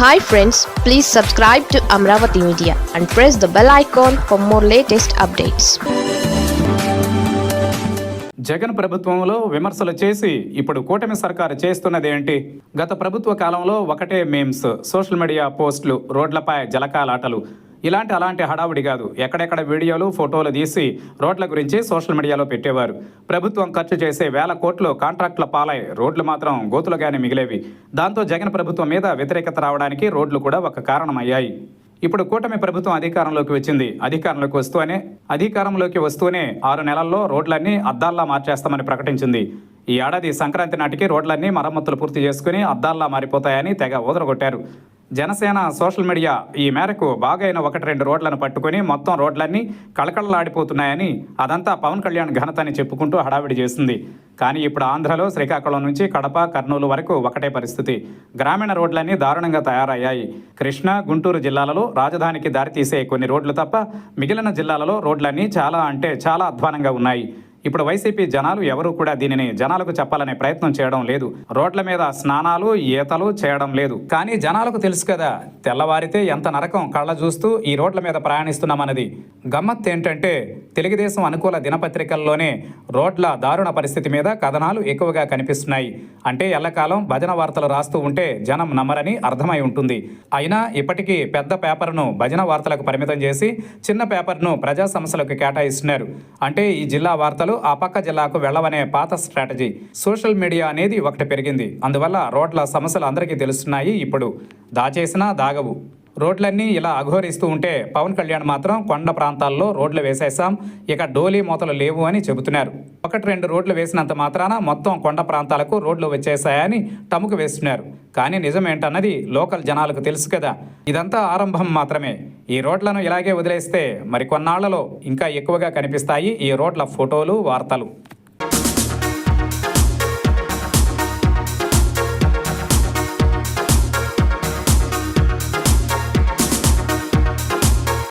Hi friends please subscribe to Amaravati media and press the bell icon for more latest updates Jagan ప్రభుత్వంలో విమర్శలు చేసి ఇప్పుడు కూటమి సర్కారు చేస్తున్నది ఏంటి? గత ప్రభుత్వ కాలంలో ఒకటే మేమ్స్ సోషల్ మీడియా పోస్టులు రోడ్లపై జలకాలాటలు. ఇలాంటి అలాంటి హడావుడి కాదు. ఎక్కడెక్కడ వీడియోలు ఫోటోలు తీసి రోడ్ల గురించి సోషల్ మీడియాలో పెట్టేవారు. ప్రభుత్వం ఖర్చు చేసే వేల కోట్లు కాంట్రాక్టుల పాలై రోడ్లు మాత్రం గోతులుగానే మిగిలేవి. దాంతో జగన్ ప్రభుత్వం మీద వ్యతిరేకత రావడానికి రోడ్లు కూడా ఒక కారణమయ్యాయి. ఇప్పుడు కూటమి ప్రభుత్వం అధికారంలోకి వచ్చింది. అధికారంలోకి వస్తూనే అధికారంలోకి వస్తూనే ఆరు నెలల్లో రోడ్లన్నీ అద్దాల్లా మార్చేస్తామని ప్రకటించింది. ఈ ఏడాది సంక్రాంతి నాటికి రోడ్లన్నీ మరమ్మతులు పూర్తి చేసుకుని అద్దాల్లా మారిపోతాయని తెగ ఊదరగొట్టారు. జనసేన సోషల్ మీడియా ఈ మేరకు బాగైన ఒకటి రెండు రోడ్లను పట్టుకుని మొత్తం రోడ్లన్నీ కళకళలాడిపోతున్నాయని అదంతా పవన్ కళ్యాణ్ ఘనత అని చెప్పుకుంటూ హడావిడి చేసింది. కానీ ఇప్పుడు ఆంధ్రలో శ్రీకాకుళం నుంచి కడప కర్నూలు వరకు ఒకటే పరిస్థితి. గ్రామీణ రోడ్లన్నీ దారుణంగా తయారయ్యాయి. కృష్ణా గుంటూరు జిల్లాలలో రాజధానికి దారితీసే కొన్ని రోడ్లు తప్ప మిగిలిన జిల్లాలలో రోడ్లన్నీ చాలా అంటే చాలా అధ్వానంగా ఉన్నాయి. ఇప్పుడు వైసీపీ జనాలు ఎవరూ కూడా దీనిని జనాలకు చెప్పాలనే ప్రయత్నం చేయడం లేదు. రోడ్ల మీద స్నానాలు ఈతలు చేయడం లేదు. కానీ జనాలకు తెలుసు కదా తెల్లవారితే ఎంత నరకం కళ్ళ చూస్తూ ఈ రోడ్ల మీద ప్రయాణిస్తున్నామన్నది. గమ్మత్ ఏంటంటే తెలుగుదేశం అనుకూల దినపత్రికల్లోనే రోడ్ల దారుణ పరిస్థితి మీద కథనాలు ఎక్కువగా కనిపిస్తున్నాయి. అంటే ఎల్లకాలం భజన వార్తలు రాస్తూ ఉంటే జనం నమ్మరని అర్థమై ఉంటుంది. అయినా ఇప్పటికీ పెద్ద పేపర్ను భజన వార్తలకు పరిమితం చేసి చిన్న పేపర్ను ప్రజా సమస్యలకు కేటాయిస్తున్నారు. అంటే ఈ జిల్లా వార్తలు ఆ పక్క జిల్లాకు వెళ్ళవనే పాత స్ట్రాటజీ. సోషల్ మీడియా అనేది ఒకటి పెరిగింది. అందువల్ల రోడ్ల సమస్యలు అందరికీ తెలుస్తున్నాయి ఇప్పుడు. దాచేసినా దాగవు. రోడ్లన్నీ ఇలా అఘోరిస్తూ ఉంటే పవన్ కళ్యాణ్ మాత్రం కొండ ప్రాంతాల్లో రోడ్లు వేసేసాం ఇక డోలీ మూతలు లేవు అని చెబుతున్నారు. ఒకటి రెండు రోడ్లు వేసినంత మాత్రాన మొత్తం కొండ ప్రాంతాలకు రోడ్లు వచ్చేసాయని టముకు వేస్తున్నారు. కానీ నిజమేంటన్నది లోకల్ జనాలకు తెలుసు కదా. ఇదంతా ఆరంభం మాత్రమే. ఈ రోడ్లను ఇలాగే వదిలేస్తే మరి కొన్నాళ్ళలో ఇంకా ఎక్కువగా కనిపిస్తాయి ఈ రోడ్ల ఫోటోలు వార్తలు.